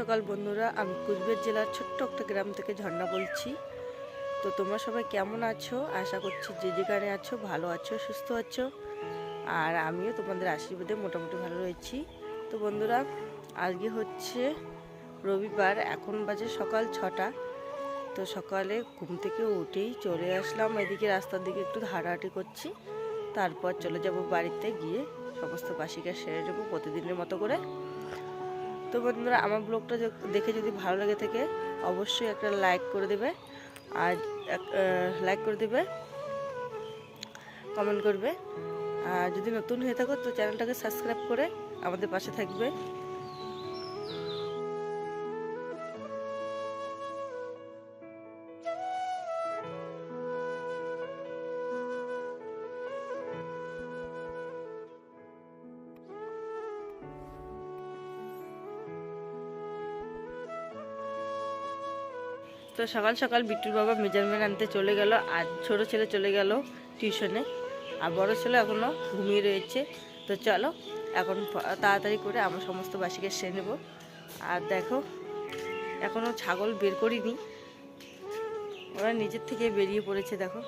সকাল বন্ধুরা। আমি কুচবিহার জেলার ছোট্ট একটা গ্রাম থেকে ঝর্ণা বলছি। তো তোমরা সবাই কেমন আছো? আশা করছি যে যেখানে আছো, ভালো আছো, সুস্থ আছো। আর আমিও তোমাদের আশীর্বাদে মোটামুটি ভালো রয়েছি। তো বন্ধুরা, আজকে হচ্ছে রবিবার, এখন বাজে সকাল ছটা। তো সকালে ঘুম থেকে উঠেই চলে আসলাম। এদিকে রাস্তার দিকে একটু হাঁটাহাঁটি করছি। তারপর চলে যাব বাড়িতে গিয়ে সমস্ত বাসিকা সেরে নেব প্রতিদিনের মতো করে। তো বন্ধুরা, আমার ব্লগটা দেখে যদি ভালো লাগে থাকে, অবশ্যই একটা লাইক করে দেবে। আর লাইক করে দেবে কমেন্ট করবে। আর যদি নতুন হয়ে থাকো, তো চ্যানেলটাকে সাবস্ক্রাইব করে আমাদের পাশে থাকবে। তো সকাল সকাল বিট্টুর বাবা মেজারমেন্ট আনতে চলে গেল, আর ছোট ছেলে চলে গেল টিউশনে আর বড় ছেলে এখনও ঘুমিয়ে রয়েছে। তো চলো, এখন তাড়াতাড়ি করে আমরা সমস্ত বাসিকে সেরে নেব। আর দেখো এখনও ছাগল বের করিনি। ওরা নিজের থেকে বেরিয়ে পড়েছে, দেখো।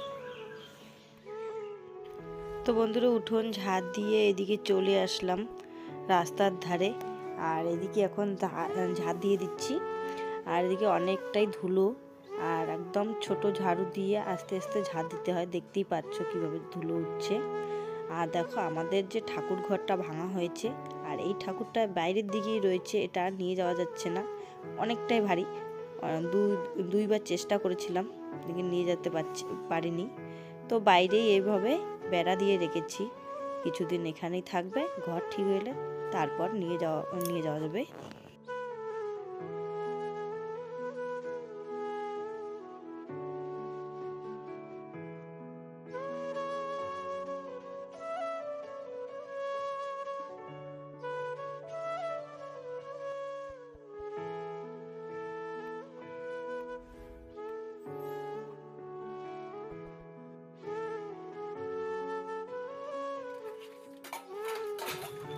তো বন্ধুরা, উঠোন ঝাড় দিয়ে এদিকে চলে আসলাম রাস্তার ধারে, আর এদিকে এখন ঝাড় দিয়ে দিচ্ছি। আর এদিকে অনেকটাই ধুলো আর একদম ছোট ঝাড়ু দিয়ে আস্তে আস্তে ঝাড় দিতে হয়। দেখতেই পাচ্ছ কীভাবে ধুলো উঠছে। আর দেখো, আমাদের যে ঠাকুর ঘরটা ভাঙা হয়েছে আর এই ঠাকুরটা বাইরের দিকেই রয়েছে, এটা নিয়ে যাওয়া যাচ্ছে না। অনেকটাই ভারী। দুই, দুইবার চেষ্টা করেছিলাম, কিন্তু নিয়ে যেতে পারছি, পারিনি। তো বাইরেই এইভাবে বেড়া দিয়ে রেখেছি। কিছুদিন এখানেই থাকবে, ঘর ঠিক হলে তারপর নিয়ে যাওয়া নিয়ে যাওয়া যাবে।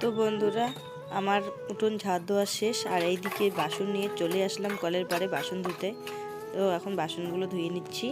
তো বন্ধুরা, আমার উঠোন ঝাড় দেওয়া শেষ, আর এইদিকে বাসন নিয়ে চলে আসলাম কলের পাড়ে বাসন ধুতে। তো এখন বাসনগুলো ধুয়ে নিচ্ছি।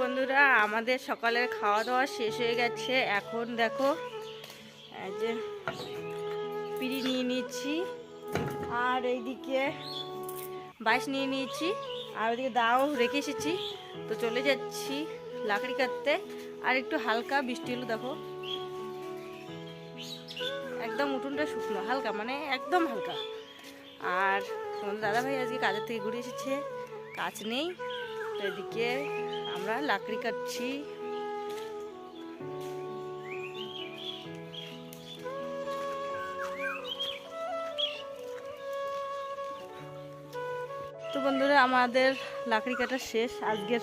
বন্ধুরা, আমাদের সকালের খাওয়া দাওয়া শেষ হয়ে গেছে। এখন দেখো যে পিড়ি নিয়ে নিচ্ছি, আর এইদিকে বাইশ নিয়ে নিয়েছি, আর ওইদিকে দাও রেখে এসেছি। তো চলে যাচ্ছি লাকড়ি কাটতে, আর একটু হালকা বৃষ্টি হলো, দেখো। একদম উঠোনটা শুকনো, হালকা মানে একদম হালকা। আর তোমাদের দাদাভাই আজকে কাজের থেকে ঘুরে এসেছে, কাজ নেই। তো এদিকে আমরা লাকড়ি কাটছি। তো বন্ধুরা, আমাদের লাকড়ি কাটা শেষ, আজকের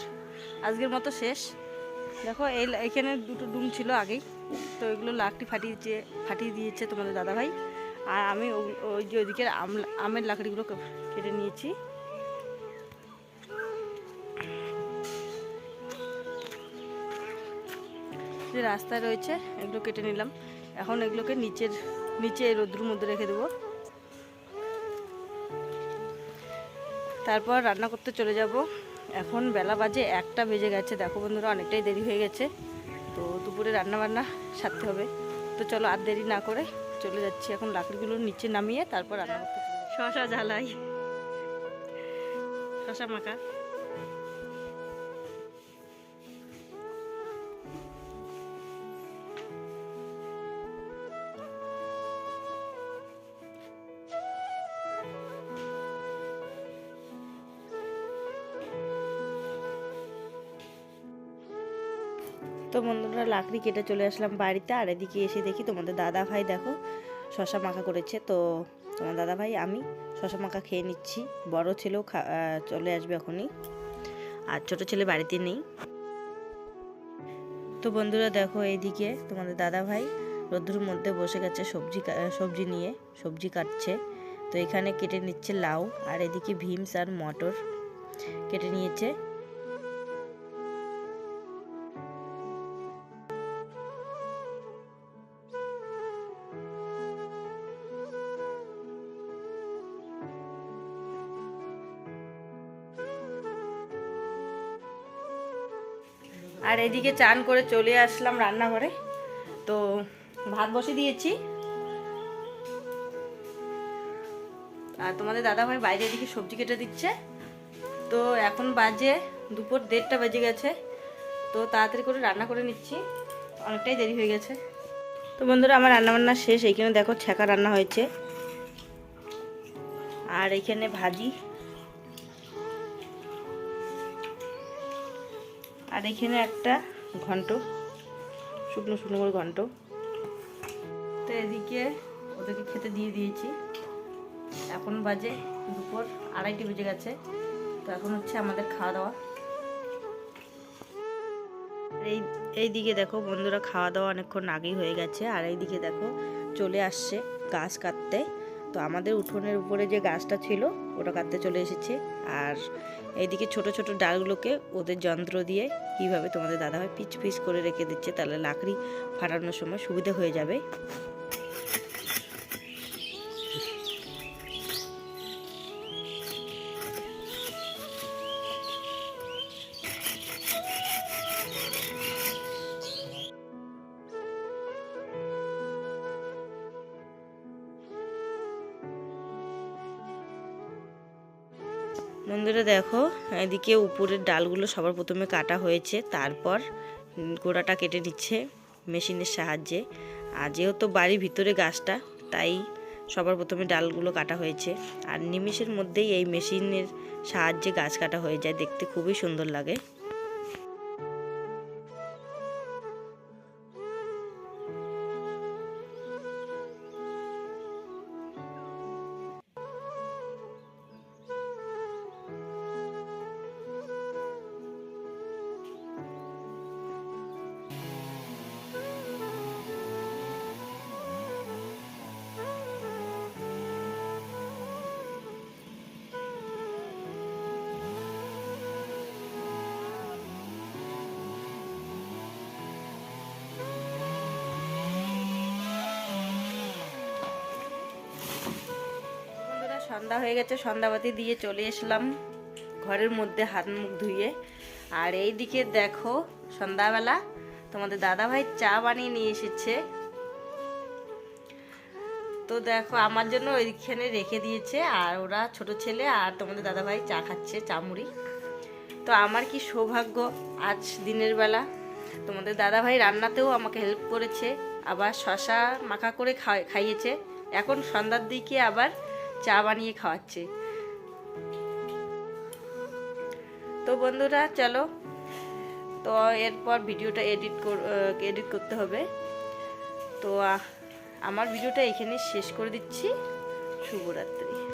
আজকের মতো শেষ। দেখো, এই এখানে দুটো ডুম ছিল আগেই। তো এগুলো লাকড়ি ফাটিয়েছে, ফাটিয়ে দিয়েছে তোমাদের দাদাভাই। আর আমি ওই- যে ওইদিকে আম আমের লাকড়িগুলো কেটে নিয়েছি। যে রাস্তা রয়েছে এগুলো কেটে নিলাম। এখন এগুলোকে নিচের নিচে রোদ্রুর মধ্যে রেখে দেবো। তারপর রান্না করতে চলে যাব। এখন বেলা বাজে একটা বেজে গেছে। দেখো বন্ধুরা অনেকটাই দেরি হয়ে গেছে। তো দুপুরে রান্না বান্না সারতে হবে। তো চলো আর দেরি না করে চলে যাচ্ছি। এখন লাকড়িগুলো নিচে নামিয়ে তারপর রান্না করতে শশা জ্বালাই। শশা মাখা। তো বন্ধুরা, লাকড়ি কেটে চলে আসলাম বাড়িতে। আর এদিকে এসে দেখি তোমাদের দাদা ভাই দেখো, শশা মাখা করেছে। তো তোমার দাদা ভাই, আমি শশা মাখা খেয়ে নিচ্ছি। বড় ছেলেও চলে আসবে এখনই। আর ছোট ছেলে বাড়িতে নেই। তো বন্ধুরা, দেখো এইদিকে তোমাদের দাদা ভাই রোদ্রুর মধ্যে বসে গেছে সবজি সবজি নিয়ে, সবজি কাটছে। তো এখানে কেটে নিচ্ছে লাউ, আর এদিকে ভিমস আর মটর কেটে নিয়েছে। আর এদিকে চান করে চলে আসলাম রান্নাঘরে। তো ভাত বসে দিয়েছি। আর তোমাদের দাদা ভাই বাইরে এদিকে সবজি কেটে দিচ্ছে। তো এখন বাজে দুপুর দেড়টা বেজে গেছে। তো তাড়াতাড়ি করে রান্না করে নিচ্ছি। অনেকটাই দেরি হয়ে গেছে। তো বন্ধুরা, আমার রান্না বান্না শেষ। এইখানে দেখো ছ্যাঁকা রান্না হয়েছে। আর এইখানে ভাজি। আর এখানে একটা ঘন্ট, শুকনো শুকনো করে ঘন্ট। তো এদিকে ওদেরকে খেতে দিয়ে দিয়েছি। এখন বাজে দুপুর আড়াইটি বেজে গেছে। তো এখন হচ্ছে আমাদের খাওয়া দাওয়া। এই এই দিকে দেখো বন্ধুরা, খাওয়া দাওয়া অনেকক্ষণ আগেই হয়ে গেছে। আর এই দিকে দেখো চলে আসছে গাছ কাটতে। তো আমাদের উঠোনের উপরে যে গাছটা ছিল, ওটা কাটতে চলে এসেছে। আর এইদিকে ছোট ছোট ডালগুলোকে ওদের যন্ত্র দিয়ে কীভাবে তোমাদের দাদা দাদাভাই পিচ পিচ করে রেখে দিচ্ছে, তাহলে লাকড়ি ফাটানোর সময় সুবিধা হয়ে যাবে। বন্ধুরা দেখো, এদিকে উপরের ডালগুলো সবার প্রথমে কাটা হয়েছে, তারপর গোড়াটা কেটে নিচ্ছে মেশিনের সাহায্যে। আর যেহেতু বাড়ির ভিতরে গাছটা, তাই সবার প্রথমে ডালগুলো কাটা হয়েছে। আর নিমেষের মধ্যেই এই মেশিনের সাহায্যে গাছ কাটা হয়ে যায়, দেখতে খুবই সুন্দর লাগে। সন্ধ্যা হয়ে গেছে, সন্ধ্যাবাতি দিয়ে চলে এসলাম ঘরের মধ্যে হাত মুখ ধুয়ে। আর এই দিকে দেখো, সন্ধ্যাবেলা তোমাদের দাদা ভাই চা বানিয়ে নিয়ে এসেছে। তো দেখো, আমার জন্য ওইখানে রেখে দিয়েছে, আর ওরা ছোট ছেলে আর তোমাদের দাদা ভাই চা খাচ্ছে চামুড়ি তো আমার কি সৌভাগ্য, আজ দিনের বেলা তোমাদের দাদা ভাই রান্নাতেও আমাকে হেল্প করেছে, আবার শশা মাখা করে খাইয়েছে। এখন সন্ধ্যার দিকে আবার চা বানিয়ে খাওয়াচ্ছে। তো বন্ধুরা, চলো। তো এরপর ভিডিওটা এডিট এডিট করতে হবে। তো আমার ভিডিওটা এখানে শেষ করে দিচ্ছি। শুভরাত্রি।